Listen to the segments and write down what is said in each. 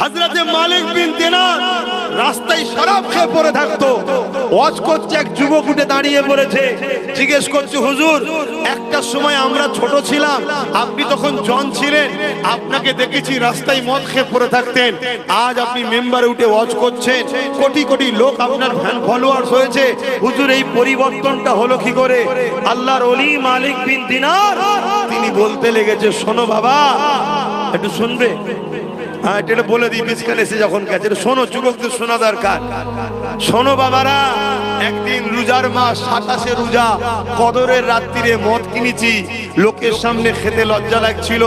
হজরতে মালিক বিন দিনার রাস্তায় শরাব খেয়ে পড়ে থাকতো। ওয়াজ করছে এক যুবক উঠে দাঁড়িয়ে পড়েছে। জিজ্ঞেস করছে, হুজুর, একটা সময় আমরা ছোট ছিলাম, আপনি তখন জন ছিলেন, আপনাকে দেখেছি রাস্তায় মদ খেয়ে পড়ে থাকতেন। আজ আপনি মেম্বারে উঠে ওয়াজ করছেন। কোটি কোটি লোক আপনার ফ্যান ফলোয়ার্স হয়েছে। হুজুর, এই পরিবর্তনটা হলো কি করে? আল্লাহর অলি মালিক বিন দিনার, তিনি বলতে লেগেছে, শোনো বাবা, একটু শুনবে? হ্যাঁ এটা বলে দিই বিস্কান এসে যখন গেছে শোনো, যুবকদের শোনা দরকার। শোনো বাবারা, একদিন রোজার মাস, সাতাশে রোজা, কদরের রাত্রিরে মদ কিনেছি, লোকের সামনে খেতে লজ্জা লাগছিল,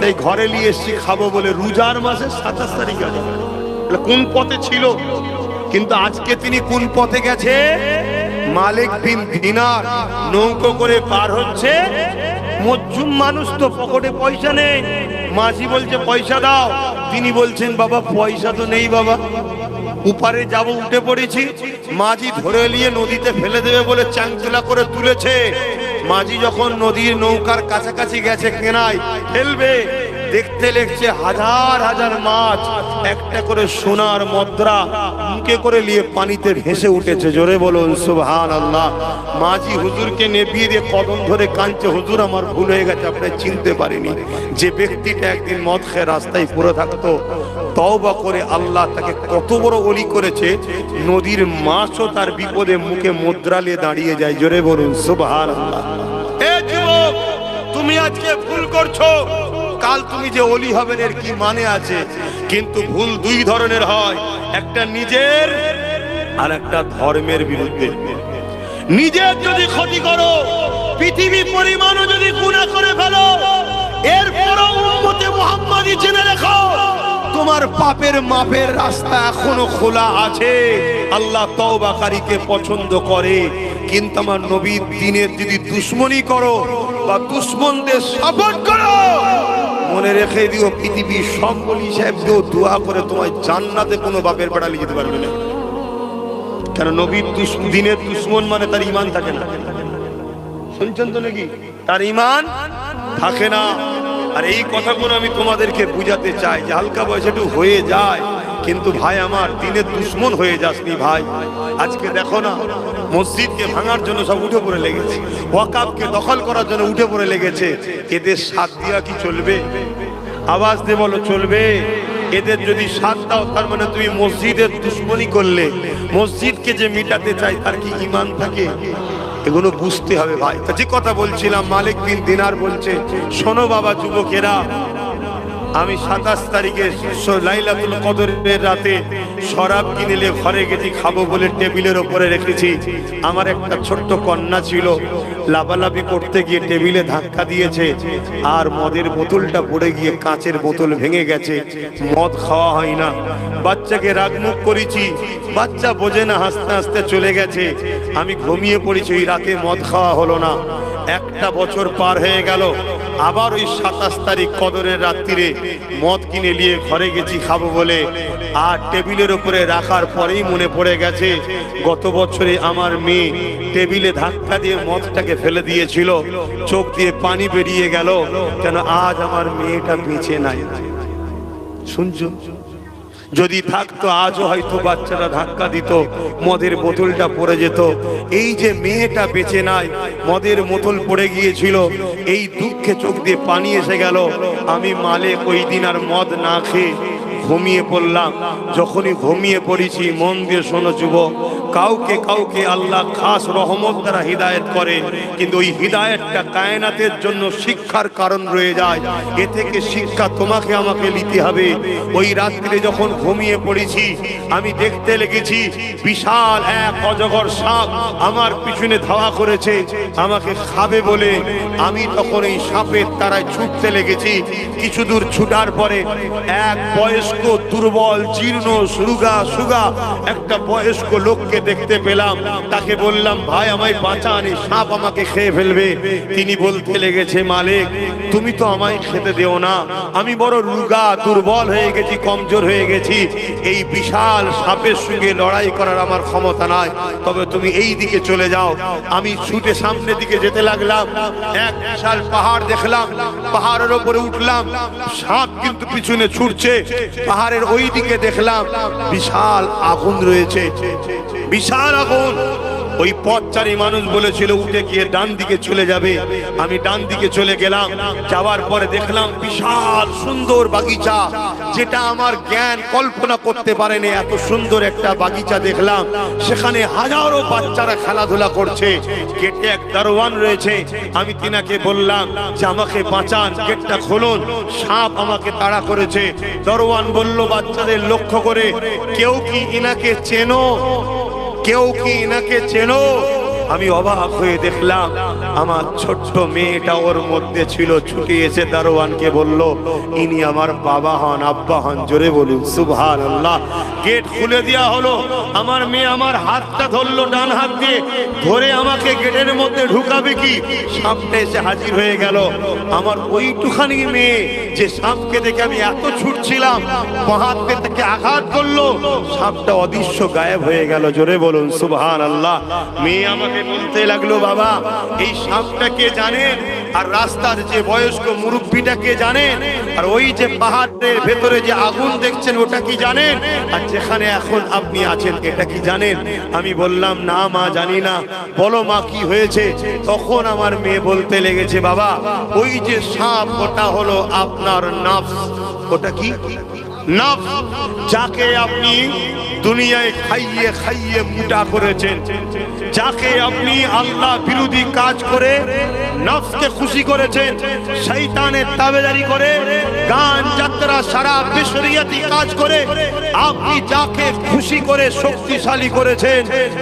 তাই ঘরে নিয়ে এসছি খাব বলে রোজার মাসে সাতাশ তারিখ কোন পথে ছিল? কিন্তু আজকে তিনি কোন পথে গেছে? মালিক বিন দিনার, নৌকো করে পার হচ্ছে। মজ্জুম মানুষ তো পকেটে পয়সা নেই। মাঝি বলছে, পয়সা দাও। তিনি বলছেন, বাবা, পয়সা তো নেই বাবা। উপারে যাব, উঠে পড়েছি। মাঝি ধরে নিয়ে নদীতে ফেলে দেবে বলে চাংচলা করে তুলেছে। মাঝি যখন নদীর নৌকার কাছাকাছি গেছে, কেনায়, ফেলবে। দেখতে লেগছে হাজার হাজার মাছ। একটা করে সোনার মুদ্রা, মুখে করে নিয়ে পানিতে ভেসে উঠেছে। জোরে বলুন সুবহান আল্লাহ মাঝি হুজুরকে নেপিয়ে দিয়ে কদম ধরে কাঁদছে, হুজুর, আমার ভুল হয়ে গেছে, আপনি চিনতে পারিনি। যে ব্যক্তিটা একদিন মদ খেয়ে রাস্তায় পড়ে থাকতো, তওবা করে আল্লাহ তাকে কত বড় অলি করেছে, নদীর মাছও তার বিপদে মুখে মুদ্রা নিয়ে দাঁড়িয়ে যায়। জোরে বলুন সুবহান আল্লাহ তুমি আজকে ভুল করছ। কাল তুমি যে অলি হবেন, এর কি মানে আছে? কিন্তু ভুল দুই ধরনের হয়। একটা নিজের আর একটা ধর্মের বিরুদ্ধে। নিজের যদি ক্ষতি করো পৃথিবী পরিমাণও যদি গুণা করে ফেলো, এরপরও উম্মতে মুহাম্মাদি জেনে রেখো, তোমার পাপের মাপের রাস্তা এখনও খোলা আছে। আল্লাহ তওবাকারীকে পছন্দ করে। কিন্তু আমার নবীর দিনের যদি দুশ্মনী করো বা দুশ্মনদের সাপোর্ট করো মনে রেখে দিও, পৃথিবীর সকল হিসেব দিও, দোয়া করে তোমায় জান্নাতে কোনো বাপের পাড়া লিখিতে যেতে পারবে না। কেন নবীর দিনের দুশ্মন মানে তার ইমান থাকে না। শুনছেন তো নাকি? তার ইমান থাকে না। আর এই কথাগুলো আমি তোমাদেরকে বুঝাতে চাই যে হালকা বয়সে একটু হয়ে যায়। কিন্তু ভাই আমার দিনের দুশ্মন হয়ে যাসনি ভাই। আজকে দেখো না, মসজিদকে ভাঙার জন্য সব উঠে পড়ে লেগেছে। ওয়াকাবকে দখল করার জন্য উঠে পড়ে লেগেছে। এদের সাথ দিয়া কি চলবে? আওয়াজ দিয়ে বলো, চলবে। এদের যদি সাথ দাও, তার মানে তুমি মসজিদের দুশ্মনী করলে। মসজিদকে যে মিটাতে চাই তার কি ইমান থাকে? এগুলো বুঝতে হবে ভাই। যে কথা বলছিলাম, মালিক বিন দিনার বলছে, শোনো বাবা যুবকেরা আমি সাতাশ তারিখে লাইলাতুল কদরের রাতে শরাব কিনেলে ঘরে গেছি, খাব বলে টেবিলের ওপরে রেখেছি। আমার একটা ছোট্ট কন্যা ছিল, লাভালাভি করতে গিয়ে টেবিলে ধাক্কা দিয়েছে, আর মদের বোতলটা পড়ে গিয়ে কাঁচের বোতল ভেঙে গেছে। মদ খাওয়া হয় না। বাচ্চাকে রাগমুখ করেছি, বাচ্চা বোঝে না, হাসতে হাসতে চলে গেছে। আমি ঘুমিয়ে পড়েছি, ওই রাতে মদ খাওয়া হলো না। একটা বছর পার হয়ে গেল আবার ওই সাতাশ তারিখ কদরের রাত্রিরে মদ কিনে নিয়ে ঘরে গেছি খাব বলে। আর টেবিলের উপরে রাখার পরেই মনে পড়ে গেছে, গত বছরে আমার মেয়ে টেবিলে ধাক্কা দিয়ে মদটাকে ফেলে দিয়েছিল। চোখ দিয়ে পানি বেরিয়ে গেল কেন আজ আমার মেয়েটা বেঁচে নাই। শুনছো? যদি থাকতো, আজও হয়তো বাচ্চারা ধাক্কা দিত, মদের বোতলটা পড়ে যেত। এই যে মেয়েটা বেঁচে নাই, মদের বোতল পড়ে গিয়েছিল, এই দুঃখে চোখ দিয়ে পানি এসে গেল, আমি মালে ওই দিন আর মদ না খেয়ে ঘুমিয়ে পড়লাম। যখনই ঘুমিয়ে পড়েছি, মন দিয়ে শোনো যুবক, কাউকে কাউকে আল্লাহ খাস রহমত দ্বারা হৃদায়ত করে, কিন্তু ওই হৃদায়তটা কায়নাতের জন্য শিক্ষার কারণ রয়ে যায়। এ থেকে শিক্ষা তোমাকে আমাকে নিতে হবে। ওই রাত্রে যখন ঘুমিয়ে পড়েছি, আমি দেখতে লেগেছি, বিশাল এক অজগর সাপ আমার পিছনে ধাওয়া করেছে। আমাকে খাবে বলে আমি তখন এই সাপের তারায় ছুটতে লেগেছি। কিছু দূর ছুটার পরে এক বয়স্ক দুর্বল, জীর্ণ, সুরুগা, সুগা। একটা বয়স্ক লোককে দেখতে পেলাম। তাকে বললাম, ভাই, আমায় বাঁচান, এই সাপ আমাকে খেয়ে ফেলবে। তিনি বলতে লেগেছে, মালিক, তুমি তো আমায় খেতে দেও না। আমি বড় রুগা, দুর্বল হয়ে গেছি, কমজোর হয়ে গেছি। এই বিশাল সাপের সঙ্গে লড়াই করার আমার ক্ষমতা নাই। তবে তুমি এই দিকে চলে যাও। আমি ছুটে সামনের দিকে যেতে লাগলাম। এক বিশাল পাহাড় দেখলাম। পাহাড়ের ওপরে উঠলাম। সাপ কিন্তু পিছনে ছুটছে। পাহাড়ের ওই দিকে দেখলাম বিশাল আগুন রয়েছে। বিশাল আগুন। ওই পথচারী মানুষ বলেছিল, উঠে গিয়ে ডান দিকে চলে যাবে। আমি ডান দিকে চলে গেলাম। যাওয়ার পরে দেখলাম বিশাল সুন্দর বাগিচা, যেটা আমার জ্ঞান কল্পনা করতে পারেনি। এত সুন্দর একটা বাগিচা দেখলাম। সেখানে হাজারো বাচ্চারা খেলাধুলা করছে। গেটে এক দারোয়ান রয়েছে। আমি তিনাকে বললাম যে, আমাকে বাঁচান, গেটটা খুলুন। সাপ আমাকে তাড়া করেছে। দারোয়ান বলল, বাচ্চাদের লক্ষ্য করে কেউ কি ইনাকে চেনো? কেউ কি ইনাকে চেনো? আমি অবাক হয়ে দেখলাম আমার ছোট্ট মেয়েটা ওর মধ্যে ছিল, ছুটে এসে দারোয়ানকে বলল, ইনি আমার বাবা হন, আব্বা হন, জোরে বলুন সুবহান আল্লাহ গেট খুলে দেওয়া হলো। আমার মেয়ে আমার হাতটা ধরলো ডান হাত দিয়ে। ধরে আমাকে গেটের মধ্যে ঢুকাবে কি? সামনে এসে হাজির হয়ে গেল। আমার ওইটুখানি মেয়ে যে সাপকে দেখে আমি এত ছুটছিলাম হাতে থেকে আঘাত করল। সাপটা অদৃশ্য গায়েব হয়ে গেল, জোরে বলুন সুবহান আল্লাহ মেয়ে আমাকে বলতে লাগল, বাবা, এই সাপটা কে জানেন আর রাস্তার যে বয়স্ক মুরব্বীটা কে জানেন আর ওই যে পাহাড়ের ভেতরে যে আগুন দেখছেন, ওটা কি জানেন আর যেখানে এখন আপনি আছেন, এটা কি জানেন? আমি বললাম, না মা, জানি না। বলো মা, কি হয়েছে? তখন আমার মেয়ে বলতে লেগেছে, বাবা, ওই যে সাপ, ওটা হলো আপনার নাফস। ওটা কি? নাফস। যাকে আপনি দুনিয়ায় খাইয়ে খাইয়ে মোটা করেছেন। যাকে আপনি আল্লাহ বিরোধী কাজ করে নফসকে খুশি করেছেন শৈতানের তাবেদারি করে, গান যাত্রা সারা বিশ্বরিয়াতি কাজ করে, আপনি যাকে খুশি করে শক্তিশালী করেছেন,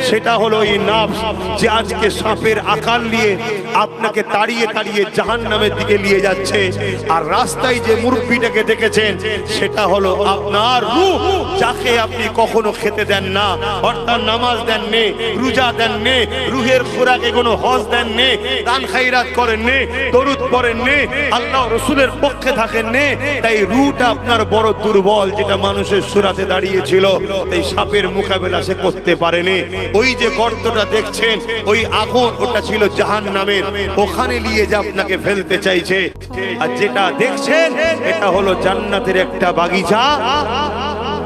সেটা হলো এই নফস যে আজকে সাপের আকার নিয়ে আপনাকে তাড়িয়ে তাড়িয়ে জাহান নামের দিকে নিয়ে যাচ্ছে। আর রাস্তায় যে মুরব্বীটাকে দেখেছেন, সেটা হলো আপনার রূহ যাকে আপনি কখনো খেতে দেন না, অর্থাৎ নামাজ দেন নে, রোজা দেন নে, রুহের খোরাকে কোনো হজ দেন নে, দান খাইরাত করেন নে, দরুদ পড়েন নে, আল্লাহ রসুলের পক্ষে থাকেন নে, তাই রুটা আপনার বড় দুর্বল যেটা মানুষের সুরাতে দাঁড়িয়েছিল এই সাপের মোকাবেলা সে করতে পারেনি। ওই যে গর্তটা দেখছেন, ওই আগুন, ওটা ছিল জাহান নামের ওখানে নিয়ে যে আপনাকে ফেলতে চাইছে। আর যেটা দেখছেন, এটা হলো জান্নাতের একটা বাগিচা।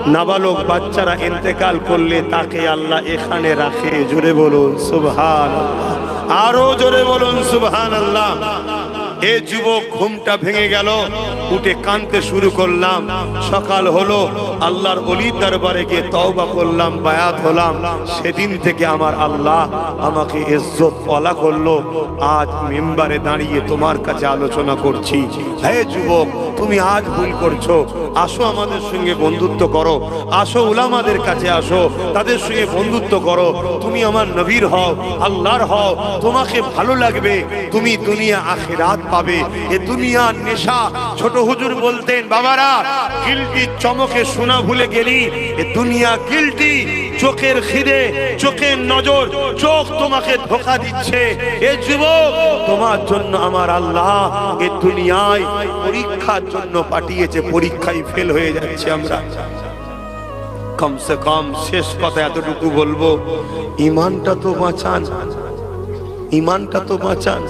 নাবালক বাচ্চারা ইন্তেকাল করলে তাকে আল্লাহ এখানে রাখে। জোরে বলুন সুবহান আরও জোরে বলুন সুবহান আল্লাহ এ যুবক, ঘুমটা ভেঙে গেল। উঠে কানতে শুরু করলাম। সকাল হলো, আল্লাহর অলির দরবারে গিয়ে তওবা করলাম, বায়াত হলাম। সেদিন থেকে আমার আল্লাহ আমাকে ইজ্জত পলা করল। আজ মেম্বারে দাঁড়িয়ে তোমার কাছে আলোচনা করছি। হে যুবক, তুমি আজ ভুল করছ। আসো আমাদের সঙ্গে বন্ধুত্ব করো। আসো উলামাদের কাছে আসো, তাদের সঙ্গে বন্ধুত্ব করো। তুমি আমার নবীর হও, আল্লাহর হও, তোমাকে ভালো লাগবে। তুমি দুনিয়া আখিরাত পাবে। এ দুনিয়ার নেশা ছোট হুজুর বলতেন, বাবারা, গিলটি চমকে শোনা ভুলে গেলি। এ দুনিয়া গিলটি, চোখের খিদে, চোখের নজর, চোখ তোমাকে ধোকা দিচ্ছে। এ যুবক, তোমার জন্য আমার আল্লাহ এ দুনিয়ায় পরীক্ষার জন্য পাঠিয়েছে, পরীক্ষায় ফেল হয়ে যাচ্ছে আমরা। কমসে কম শেষ কথা এতটুকু বলব, ইমানটা তো বাঁচান। ইমানটা তো বাঁচান।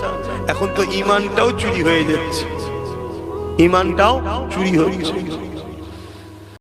এখন তো ইমানটাও চুরি হয়ে যাচ্ছে। ইমানটাও চুরি হয়ে গেছে